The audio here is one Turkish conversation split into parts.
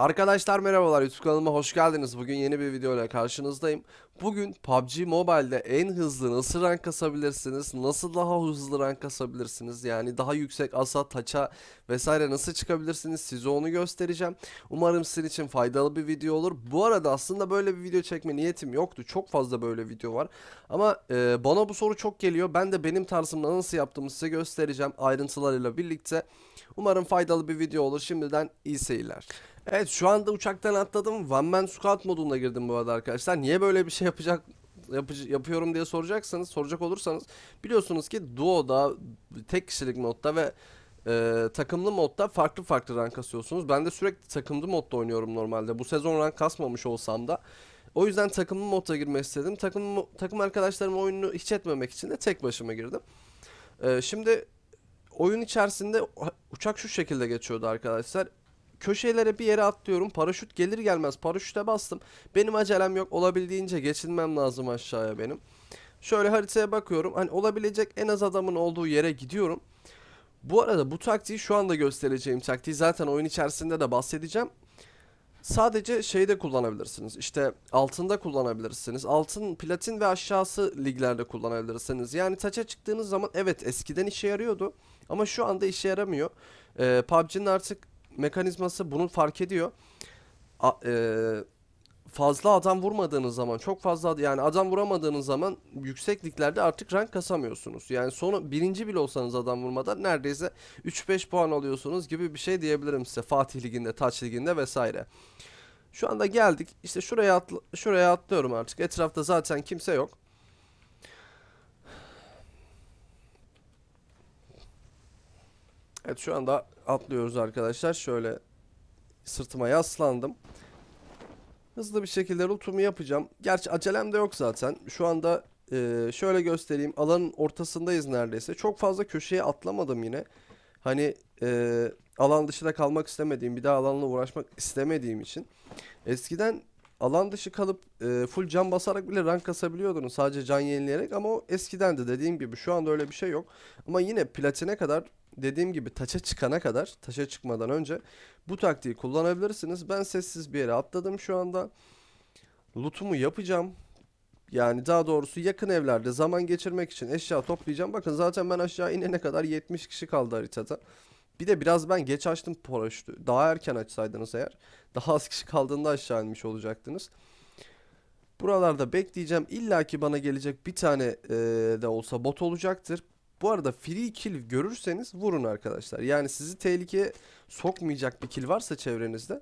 Arkadaşlar merhabalar YouTube kanalıma hoş geldiniz. Bugün yeni bir video ile karşınızdayım. Bugün PUBG Mobile'de en hızlı nasıl rank kasabilirsiniz? Nasıl daha hızlı rank kasabilirsiniz? Yani daha yüksek asa, taça vesaire nasıl çıkabilirsiniz? Size onu göstereceğim. Umarım sizin için faydalı bir video olur. Bu arada aslında böyle bir video çekme niyetim yoktu. Çok fazla böyle video var. Ama e, bana bu soru çok geliyor. Ben de benim tarzımda nasıl yaptığımı size göstereceğim ayrıntılarıyla birlikte. Umarım faydalı bir video olur. Şimdiden iyi seyirler. Evet şu anda uçaktan atladım. One Man Squad moduna girdim bu arada arkadaşlar. Niye böyle bir şey yapacak yapıcı, yapıyorum diye soracaksanız, soracak olursanız biliyorsunuz ki duo'da, tek kişilik modda ve e, takımlı modda farklı farklı rank kasıyorsunuz. Ben de sürekli takımlı modda oynuyorum normalde. Bu sezon rank kasmamış olsam da. O yüzden takımlı modda girmek istedim. Takım takım arkadaşlarımın oyununu hiç etmemek için de tek başıma girdim. E, şimdi oyun içerisinde uçak şu şekilde geçiyordu arkadaşlar köşelere bir yere atlıyorum. Paraşüt gelir gelmez paraşüte bastım. Benim acelem yok. Olabildiğince geçilmem lazım aşağıya benim. Şöyle haritaya bakıyorum. Hani olabilecek en az adamın olduğu yere gidiyorum. Bu arada bu taktiği şu anda göstereceğim taktiği zaten oyun içerisinde de bahsedeceğim. Sadece şeyde kullanabilirsiniz. İşte altında kullanabilirsiniz. Altın, platin ve aşağısı liglerde kullanabilirsiniz. Yani taça çıktığınız zaman evet eskiden işe yarıyordu. Ama şu anda işe yaramıyor. Ee, PUBG'nin artık mekanizması bunu fark ediyor. A, e, fazla adam vurmadığınız zaman çok fazla yani adam vuramadığınız zaman yüksekliklerde artık rank kasamıyorsunuz. Yani sonu birinci bile olsanız adam vurmadan neredeyse 3-5 puan alıyorsunuz gibi bir şey diyebilirim size Fatih Ligi'nde, Taç Ligi'nde vesaire. Şu anda geldik. İşte şuraya atla şuraya atlıyorum artık. Etrafta zaten kimse yok. Evet şu anda atlıyoruz arkadaşlar. Şöyle sırtıma yaslandım. Hızlı bir şekilde rutumu yapacağım. Gerçi acelem de yok zaten. Şu anda e, şöyle göstereyim. Alanın ortasındayız neredeyse. Çok fazla köşeye atlamadım yine. Hani e, alan dışında kalmak istemediğim, bir daha alanla uğraşmak istemediğim için. Eskiden alan dışı kalıp e, full can basarak bile rank kasabiliyordunuz sadece can yenileyerek ama o eskiden de dediğim gibi şu anda öyle bir şey yok. Ama yine platine kadar dediğim gibi taça çıkana kadar, taça çıkmadan önce bu taktiği kullanabilirsiniz. Ben sessiz bir yere atladım şu anda. Lootumu yapacağım. Yani daha doğrusu yakın evlerde zaman geçirmek için eşya toplayacağım. Bakın zaten ben aşağı inene kadar 70 kişi kaldı haritada. Bir de biraz ben geç açtım paraşütü. Daha erken açsaydınız eğer daha az kişi kaldığında aşağı inmiş olacaktınız. Buralarda bekleyeceğim. İlla ki bana gelecek bir tane e, de olsa bot olacaktır. Bu arada free kill görürseniz vurun arkadaşlar. Yani sizi tehlikeye sokmayacak bir kill varsa çevrenizde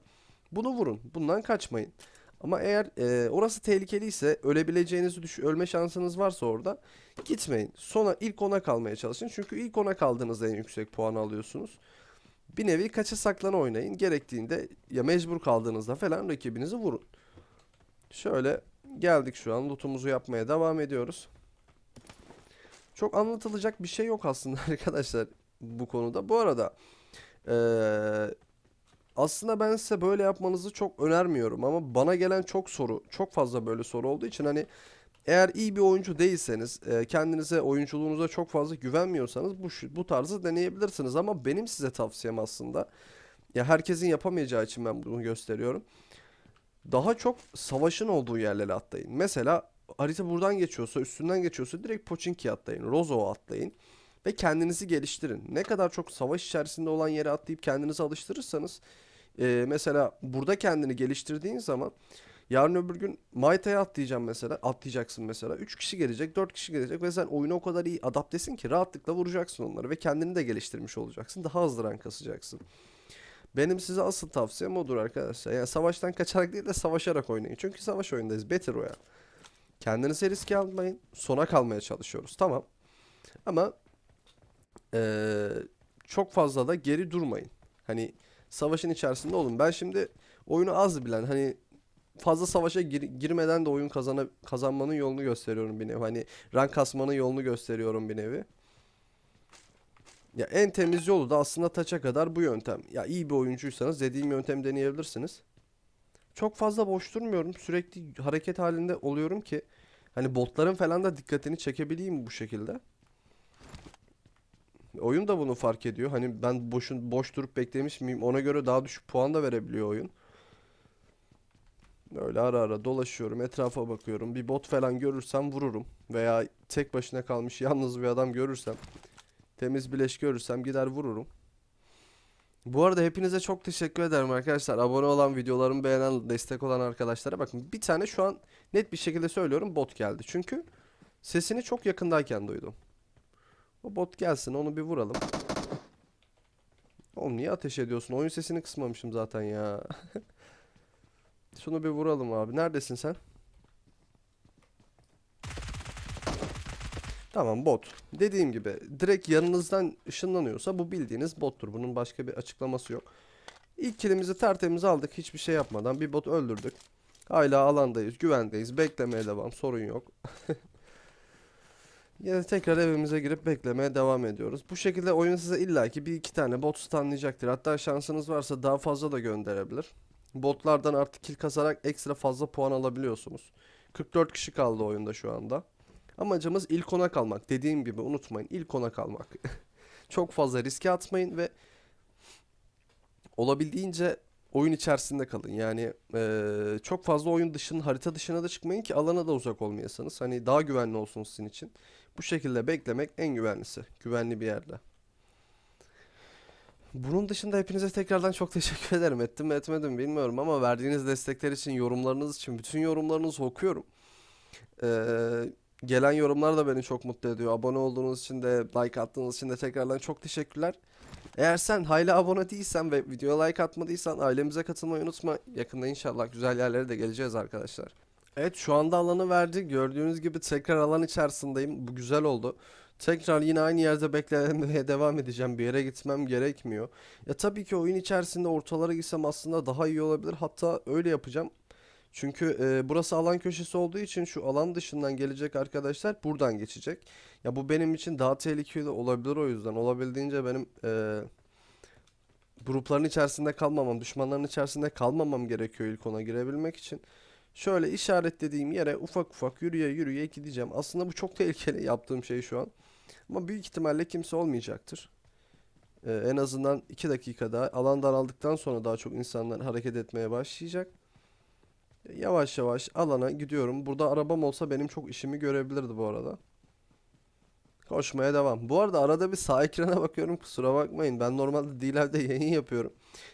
bunu vurun. Bundan kaçmayın. Ama eğer e, orası tehlikeliyse ölebileceğinizi düş ölme şansınız varsa orada gitmeyin. Sona ilk ona kalmaya çalışın. Çünkü ilk ona kaldığınızda en yüksek puan alıyorsunuz. Bir nevi kaça saklana oynayın. Gerektiğinde ya mecbur kaldığınızda falan rakibinizi vurun. Şöyle geldik şu an lootumuzu yapmaya devam ediyoruz. Çok anlatılacak bir şey yok aslında arkadaşlar bu konuda. Bu arada eee, aslında ben size böyle yapmanızı çok önermiyorum ama bana gelen çok soru, çok fazla böyle soru olduğu için hani eğer iyi bir oyuncu değilseniz, eee, kendinize, oyunculuğunuza çok fazla güvenmiyorsanız bu bu tarzı deneyebilirsiniz ama benim size tavsiyem aslında ya herkesin yapamayacağı için ben bunu gösteriyorum. Daha çok savaşın olduğu yerlere atlayın. Mesela harita buradan geçiyorsa, üstünden geçiyorsa direkt Pochinki atlayın, Rozo'ya atlayın ve kendinizi geliştirin. Ne kadar çok savaş içerisinde olan yere atlayıp kendinizi alıştırırsanız, e, mesela burada kendini geliştirdiğin zaman yarın öbür gün Maita'ya atlayacağım mesela, atlayacaksın mesela. 3 kişi gelecek, 4 kişi gelecek ve sen oyuna o kadar iyi adaptesin ki rahatlıkla vuracaksın onları ve kendini de geliştirmiş olacaksın. Daha hızlı rank kasacaksın. Benim size asıl tavsiyem odur arkadaşlar. Yani savaştan kaçarak değil de savaşarak oynayın. Çünkü savaş oyundayız. Battle Royale. Kendinize riske almayın. Sona kalmaya çalışıyoruz. Tamam. Ama eee, çok fazla da geri durmayın. Hani savaşın içerisinde olun. Ben şimdi oyunu az bilen hani fazla savaşa gir- girmeden de oyun kazana kazanmanın yolunu gösteriyorum bir nevi. Hani rank kasmanın yolunu gösteriyorum bir nevi. Ya en temiz yolu da aslında taça kadar bu yöntem. Ya iyi bir oyuncuysanız dediğim yöntem deneyebilirsiniz. Çok fazla boş durmuyorum. Sürekli hareket halinde oluyorum ki hani botların falan da dikkatini çekebileyim bu şekilde. Oyun da bunu fark ediyor. Hani ben boşun boş durup beklemiş miyim? Ona göre daha düşük puan da verebiliyor oyun. Öyle ara ara dolaşıyorum, etrafa bakıyorum. Bir bot falan görürsem vururum. Veya tek başına kalmış yalnız bir adam görürsem, temiz bileş görürsem gider vururum. Bu arada hepinize çok teşekkür ederim arkadaşlar. Abone olan, videolarımı beğenen, destek olan arkadaşlara. Bakın bir tane şu an net bir şekilde söylüyorum bot geldi. Çünkü sesini çok yakındayken duydum. O bot gelsin onu bir vuralım. Oğlum niye ateş ediyorsun? Oyun sesini kısmamışım zaten ya. Şunu bir vuralım abi. Neredesin sen? Tamam bot. Dediğim gibi direkt yanınızdan ışınlanıyorsa bu bildiğiniz bottur. Bunun başka bir açıklaması yok. İlk kilimizi tertemiz aldık. Hiçbir şey yapmadan bir bot öldürdük. Hala alandayız, güvendeyiz. Beklemeye devam. Sorun yok. Yine tekrar evimize girip beklemeye devam ediyoruz. Bu şekilde oyun size illaki bir iki tane bot stunlayacaktır. Hatta şansınız varsa daha fazla da gönderebilir. Botlardan artık kill kazarak ekstra fazla puan alabiliyorsunuz. 44 kişi kaldı oyunda şu anda. Amacımız ilk ona kalmak. Dediğim gibi unutmayın ilk ona kalmak. Çok fazla riske atmayın ve olabildiğince oyun içerisinde kalın. Yani eee, çok fazla oyun dışının harita dışına da çıkmayın ki alana da uzak olmayasınız. Hani daha güvenli olsun sizin için. Bu şekilde beklemek en güvenlisi. Güvenli bir yerde. Bunun dışında hepinize tekrardan çok teşekkür ederim. Ettim mi etmedim bilmiyorum ama verdiğiniz destekler için, yorumlarınız için bütün yorumlarınızı okuyorum. Ee, gelen yorumlar da beni çok mutlu ediyor. Abone olduğunuz için de, like attığınız için de tekrardan çok teşekkürler. Eğer sen hala abone değilsen ve videoya like atmadıysan ailemize katılmayı unutma. Yakında inşallah güzel yerlere de geleceğiz arkadaşlar. Evet şu anda alanı verdi. Gördüğünüz gibi tekrar alan içerisindeyim. Bu güzel oldu. Tekrar yine aynı yerde beklemeye devam edeceğim. Bir yere gitmem gerekmiyor. Ya tabii ki oyun içerisinde ortalara gitsem aslında daha iyi olabilir. Hatta öyle yapacağım. Çünkü e, burası alan köşesi olduğu için şu alan dışından gelecek arkadaşlar buradan geçecek. Ya bu benim için daha tehlikeli olabilir o yüzden. Olabildiğince benim e, grupların içerisinde kalmamam, düşmanların içerisinde kalmamam gerekiyor ilk ona girebilmek için. Şöyle işaretlediğim yere ufak ufak yürüye yürüye gideceğim. Aslında bu çok tehlikeli yaptığım şey şu an. Ama büyük ihtimalle kimse olmayacaktır. Ee, en azından 2 dakikada alan daraldıktan sonra daha çok insanlar hareket etmeye başlayacak. Yavaş yavaş alana gidiyorum. Burada arabam olsa benim çok işimi görebilirdi bu arada. Koşmaya devam. Bu arada arada bir sağ ekrana bakıyorum kusura bakmayın. Ben normalde D-Live'de yayın yapıyorum.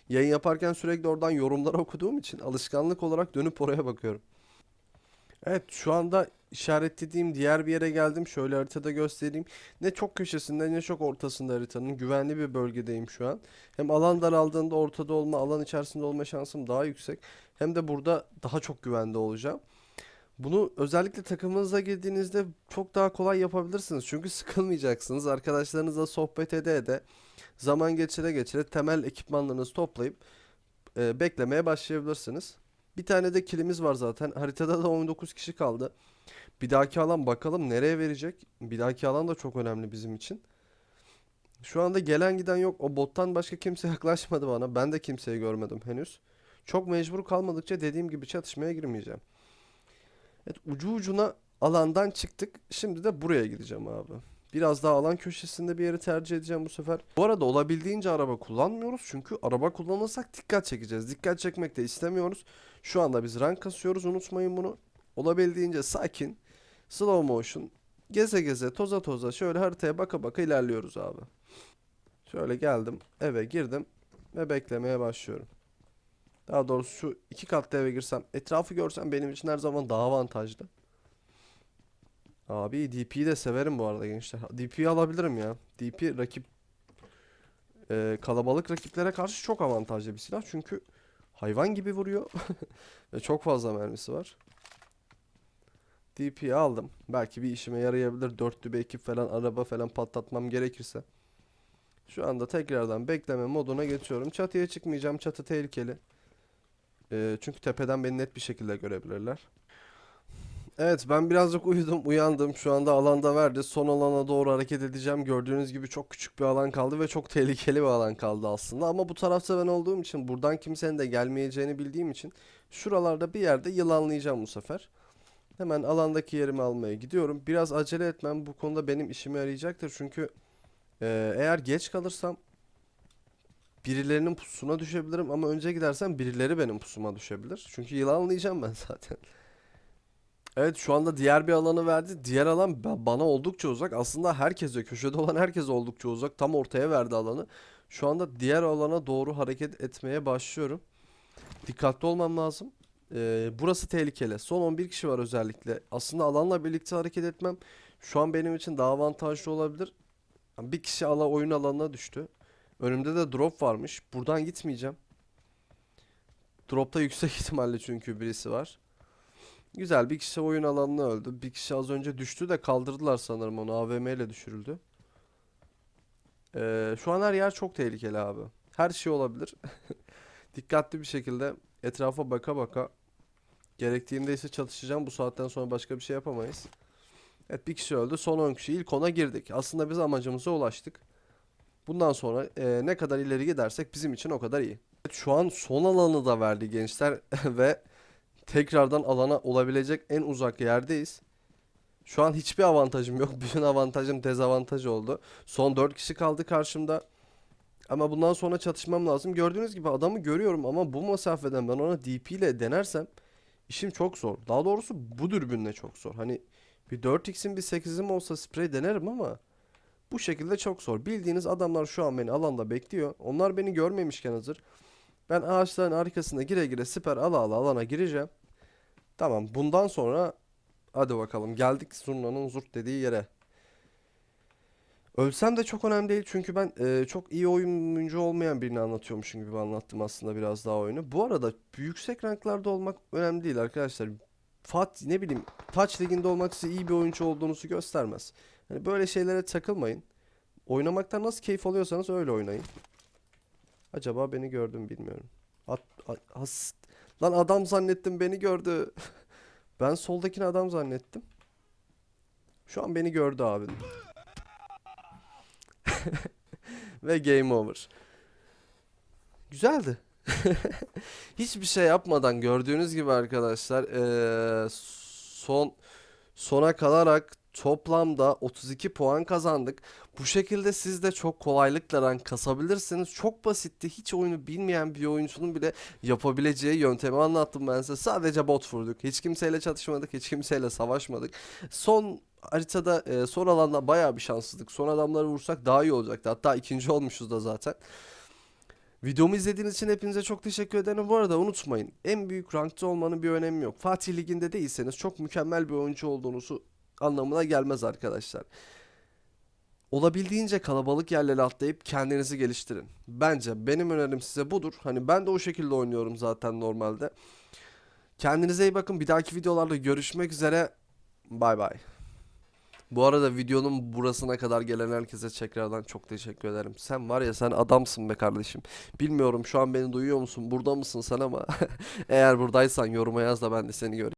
Yayın yaparken sürekli oradan yorumları okuduğum için alışkanlık olarak dönüp oraya bakıyorum. Evet şu anda işaretlediğim diğer bir yere geldim. Şöyle haritada göstereyim. Ne çok köşesinde ne çok ortasında haritanın. Güvenli bir bölgedeyim şu an. Hem alan daraldığında ortada olma, alan içerisinde olma şansım daha yüksek. Hem de burada daha çok güvende olacağım. Bunu özellikle takımınıza girdiğinizde çok daha kolay yapabilirsiniz. Çünkü sıkılmayacaksınız. Arkadaşlarınızla sohbet ede ede zaman geçire geçire temel ekipmanlarınızı toplayıp e, beklemeye başlayabilirsiniz. Bir tane de kilimiz var zaten. Haritada da 19 kişi kaldı. Bir dahaki alan bakalım nereye verecek. Bir dahaki alan da çok önemli bizim için. Şu anda gelen giden yok. O bottan başka kimse yaklaşmadı bana. Ben de kimseyi görmedim henüz. Çok mecbur kalmadıkça dediğim gibi çatışmaya girmeyeceğim. Evet ucu ucuna alandan çıktık. Şimdi de buraya gideceğim abi. Biraz daha alan köşesinde bir yeri tercih edeceğim bu sefer. Bu arada olabildiğince araba kullanmıyoruz. Çünkü araba kullanırsak dikkat çekeceğiz. Dikkat çekmek de istemiyoruz. Şu anda biz rank kasıyoruz unutmayın bunu. Olabildiğince sakin, slow motion, geze geze, toza toza şöyle haritaya baka baka ilerliyoruz abi. Şöyle geldim, eve girdim ve beklemeye başlıyorum. Daha doğrusu şu iki katlı eve girsem, etrafı görsem benim için her zaman daha avantajlı. Abi DP'yi de severim bu arada gençler. DP'yi alabilirim ya. DP rakip e, kalabalık rakiplere karşı çok avantajlı bir silah. Çünkü hayvan gibi vuruyor. Ve çok fazla mermisi var. DP'yi aldım. Belki bir işime yarayabilir. Dörtlü bir ekip falan araba falan patlatmam gerekirse. Şu anda tekrardan bekleme moduna geçiyorum. Çatıya çıkmayacağım. Çatı tehlikeli. E, çünkü tepeden beni net bir şekilde görebilirler. Evet ben birazcık uyudum uyandım. Şu anda alanda verdi. Son alana doğru hareket edeceğim. Gördüğünüz gibi çok küçük bir alan kaldı ve çok tehlikeli bir alan kaldı aslında. Ama bu tarafta ben olduğum için buradan kimsenin de gelmeyeceğini bildiğim için şuralarda bir yerde yılanlayacağım bu sefer. Hemen alandaki yerimi almaya gidiyorum. Biraz acele etmem bu konuda benim işime yarayacaktır. Çünkü e, eğer geç kalırsam birilerinin pusuna düşebilirim ama önce gidersem birileri benim pusuma düşebilir. Çünkü yılanlayacağım ben zaten. Evet şu anda diğer bir alanı verdi. Diğer alan ba- bana oldukça uzak. Aslında herkese, köşede olan herkese oldukça uzak. Tam ortaya verdi alanı. Şu anda diğer alana doğru hareket etmeye başlıyorum. Dikkatli olmam lazım. Ee, burası tehlikeli. Son 11 kişi var özellikle. Aslında alanla birlikte hareket etmem şu an benim için daha avantajlı olabilir. Bir kişi ala oyun alanına düştü. Önümde de drop varmış. Buradan gitmeyeceğim. Dropta yüksek ihtimalle çünkü birisi var. Güzel bir kişi oyun alanına öldü. Bir kişi az önce düştü de kaldırdılar sanırım onu. AVM ile düşürüldü. Ee, şu an her yer çok tehlikeli abi. Her şey olabilir. Dikkatli bir şekilde etrafa baka baka gerektiğinde ise çatışacağım. Bu saatten sonra başka bir şey yapamayız. Evet bir kişi öldü. Son 10 kişi ilk ona girdik. Aslında biz amacımıza ulaştık. Bundan sonra e, ne kadar ileri gidersek bizim için o kadar iyi. Şu an son alanı da verdi gençler ve tekrardan alana olabilecek en uzak yerdeyiz. Şu an hiçbir avantajım yok. Bütün avantajım dezavantaj oldu. Son 4 kişi kaldı karşımda. Ama bundan sonra çatışmam lazım. Gördüğünüz gibi adamı görüyorum ama bu mesafeden ben ona DP ile denersem işim çok zor. Daha doğrusu bu dürbünle çok zor. Hani bir 4x'in bir 8'im olsa sprey denerim ama bu şekilde çok zor. Bildiğiniz adamlar şu an beni alanda bekliyor. Onlar beni görmemişken hazır. Ben ağaçların arkasına gire gire siper ala ala alana gireceğim. Tamam bundan sonra hadi bakalım geldik zurnanın zurt dediği yere. Ölsem de çok önemli değil çünkü ben e, çok iyi oyuncu olmayan birini anlatıyormuşum gibi anlattım aslında biraz daha oyunu. Bu arada yüksek ranklarda olmak önemli değil arkadaşlar. Fatih ne bileyim Taç liginde olmak size iyi bir oyuncu olduğunuzu göstermez. Hani böyle şeylere takılmayın. Oynamaktan nasıl keyif alıyorsanız öyle oynayın. Acaba beni gördü mü bilmiyorum. At, at- has- Lan adam zannettim beni gördü. Ben soldakini adam zannettim. Şu an beni gördü abi. Ve game over. Güzeldi. Hiçbir şey yapmadan gördüğünüz gibi arkadaşlar eee, son sona kalarak toplamda 32 puan kazandık. Bu şekilde siz de çok kolaylıkla rank kasabilirsiniz. Çok basitti. Hiç oyunu bilmeyen bir oyuncunun bile yapabileceği yöntemi anlattım ben size. Sadece bot vurduk. Hiç kimseyle çatışmadık. Hiç kimseyle savaşmadık. Son haritada e, son alanda bayağı bir şanssızlık. Son adamları vursak daha iyi olacaktı. Hatta ikinci olmuşuz da zaten. Videomu izlediğiniz için hepinize çok teşekkür ederim. Bu arada unutmayın en büyük rankta olmanın bir önemi yok. Fatih Ligi'nde değilseniz çok mükemmel bir oyuncu olduğunuzu anlamına gelmez arkadaşlar. Olabildiğince kalabalık yerlere atlayıp kendinizi geliştirin. Bence benim önerim size budur. Hani ben de o şekilde oynuyorum zaten normalde. Kendinize iyi bakın. Bir dahaki videolarda görüşmek üzere. Bay bay. Bu arada videonun burasına kadar gelen herkese tekrardan çok teşekkür ederim. Sen var ya sen adamsın be kardeşim. Bilmiyorum şu an beni duyuyor musun? Burada mısın sen ama eğer buradaysan yoruma yaz da ben de seni göreyim.